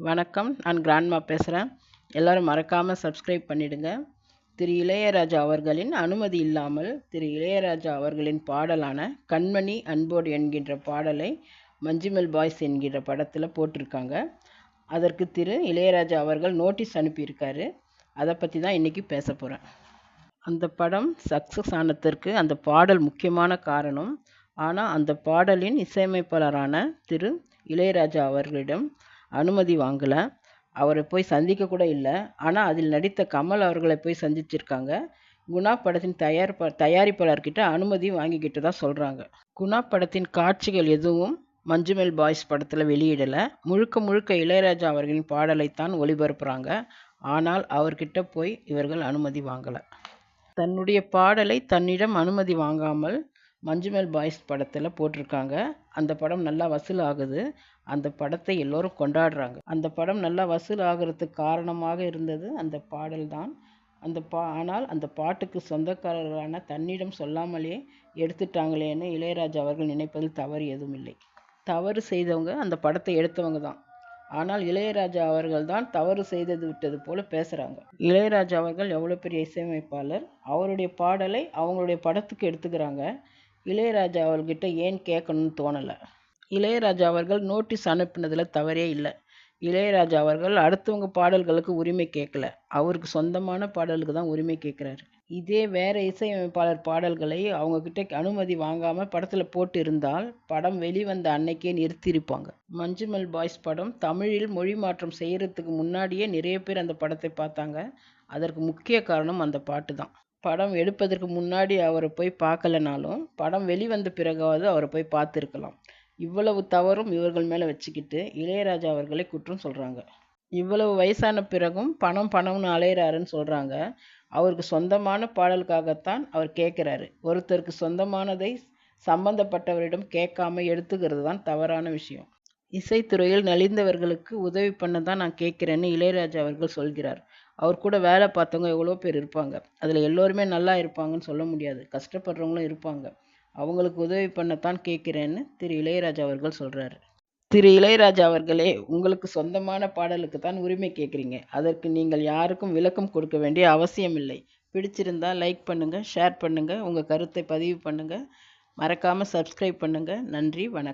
வணக்கம். நான் கிராண்ட்மா பேசுகிறேன் எல்லோரும் மறக்காமல் சப்ஸ்கிரைப் பண்ணிடுங்க. திரு இளையராஜா அவர்களின் அனுமதி இல்லாமல் திரு இளையராஜா அவர்களின் பாடலான கண்மணி அன்போடு என்கின்ற பாடலை மஞ்சுமெல் பாய்ஸ் என்கிற படத்தில் போட்டிருக்காங்க. அதற்கு திரு இளையராஜா அவர்கள் நோட்டீஸ் அனுப்பியிருக்காரு. அதை பற்றி தான் இன்றைக்கி பேச போகிறேன் அந்த படம் சக்ஸஸ் ஆனதற்கு அந்த பாடல் முக்கியமான காரணம். ஆனால் அந்த பாடலின் இசையமைப்பாளரான திரு இளையராஜா அவர்களிடம் அனுமதி வாங்கலை. அவரை போய் சந்திக்க கூட இல்லை. ஆனால் அதில் நடித்த கமல் அவர்களை போய் சந்திச்சிருக்காங்க. குணா படத்தின் தயாரிப்ப தயாரிப்பாளர்கிட்ட அனுமதி வாங்கிக்கிட்டு தான் சொல்கிறாங்க குணா படத்தின் காட்சிகள் எதுவும் மஞ்சுமெல் பாய்ஸ் படத்தில் வெளியிடலை. முழுக்க முழுக்க இளையராஜா அவர்களின் பாடலைத்தான் ஒளிபரப்புகிறாங்க ஆனால் அவர்கிட்ட போய் இவர்கள் அனுமதி வாங்கலை. தன்னுடைய பாடலை தன்னிடம் அனுமதி வாங்காமல் மஞ்சுமெல் பாய்ஸ் படத்தில் போட்டிருக்காங்க. அந்த படம் நல்லா வசூல் ஆகுது அந்த படத்தை எல்லோரும் கொண்டாடுறாங்க. அந்த படம் நல்லா வசூல் ஆகிறதுக்கு காரணமாக இருந்தது அந்த பாடல் தான். அந்த பா ஆனால் அந்த பாட்டுக்கு சொந்தக்காரர்களான தன்னிடம் சொல்லாமலே எடுத்துட்டாங்களேன்னு இளையராஜா அவர்கள் நினைப்பதில் தவறு எதுவும் இல்லை. தவறு செய்தவங்க அந்த படத்தை எடுத்தவங்க தான். ஆனால் இளையராஜா அவர்கள் தான் தவறு செய்தது விட்டது போல பேசுகிறாங்க இளையராஜா அவர்கள் எவ்வளோ பெரிய இசையமைப்பாளர். அவருடைய பாடலை அவங்களுடைய படத்துக்கு எடுத்துக்கிறாங்க. இளையராஜா அவர்கிட்ட ஏன் கேட்கணும்னு தோணலை. இளையராஜா அவர்கள் நோட்டீஸ் அனுப்பினதில் தவறே இல்லை. இளையராஜா அவர்கள் அடுத்தவங்க பாடல்களுக்கு உரிமை கேட்கல. அவருக்கு சொந்தமான பாடலுக்கு தான் உரிமை கேட்குறாரு. இதே வேற இசையமைப்பாளர் பாடல்களை அவங்கக்கிட்ட அனுமதி வாங்காமல் படத்தில் போட்டு இருந்தால் படம் வெளிவந்த அன்னைக்கே நிறுத்தியிருப்பாங்க. மஞ்சுமல் பாய்ஸ் படம் தமிழில் மொழி மாற்றம் செய்கிறதுக்கு முன்னாடியே நிறைய பேர் அந்த படத்தை பார்த்தாங்க. அதற்கு முக்கிய காரணம் அந்த பாட்டு தான். படம் எடுப்பதற்கு முன்னாடி அவரை போய் பார்க்கலனாலும் படம் வெளிவந்த பிறகாவது அவரை போய் பார்த்துருக்கலாம். இவ்வளவு தவறும் இவர்கள் மேலே வச்சுக்கிட்டு இளையராஜா அவர்களை குற்றம் சொல்கிறாங்க இவ்வளவு வயசான பிறகும் பணம் பணம்னு அலையிறாருன்னு சொல்கிறாங்க அவருக்கு சொந்தமான பாடலுக்காகத்தான் அவர் கேட்குறாரு ஒருத்தருக்கு சொந்தமானதை சம்பந்தப்பட்டவரிடம் கேட்காம எடுத்துக்கிறது தான் தவறான விஷயம். இசைத்துறையில் நலிந்தவர்களுக்கு உதவி பண்ண தான் நான் கேட்குறேன்னு இளையராஜா அவர்கள் சொல்கிறார். அவர் கூட வேலை பார்த்தவங்க எவ்வளோ பேர் இருப்பாங்க. அதில் எல்லோருமே நல்லா இருப்பாங்கன்னு சொல்ல முடியாது. கஷ்டப்படுறவங்களும் இருப்பாங்க. அவங்களுக்கு உதவி பண்ணத்தான் கேட்குறேன்னு திரு இளையராஜா அவர்கள் சொல்கிறாரு திரு இளையராஜா அவர்களே உங்களுக்கு சொந்தமான பாடலுக்கு தான் உரிமை கேட்குறீங்க. அதற்கு நீங்கள் யாருக்கும் விளக்கம் கொடுக்க வேண்டிய அவசியம் இல்லை. பிடிச்சிருந்தா லைக் பண்ணுங்கள் ஷேர் பண்ணுங்கள் உங்கள் கருத்தை பதிவு பண்ணுங்கள் மறக்காமல் சப்ஸ்கிரைப் பண்ணுங்கள் நன்றி வணக்கம்.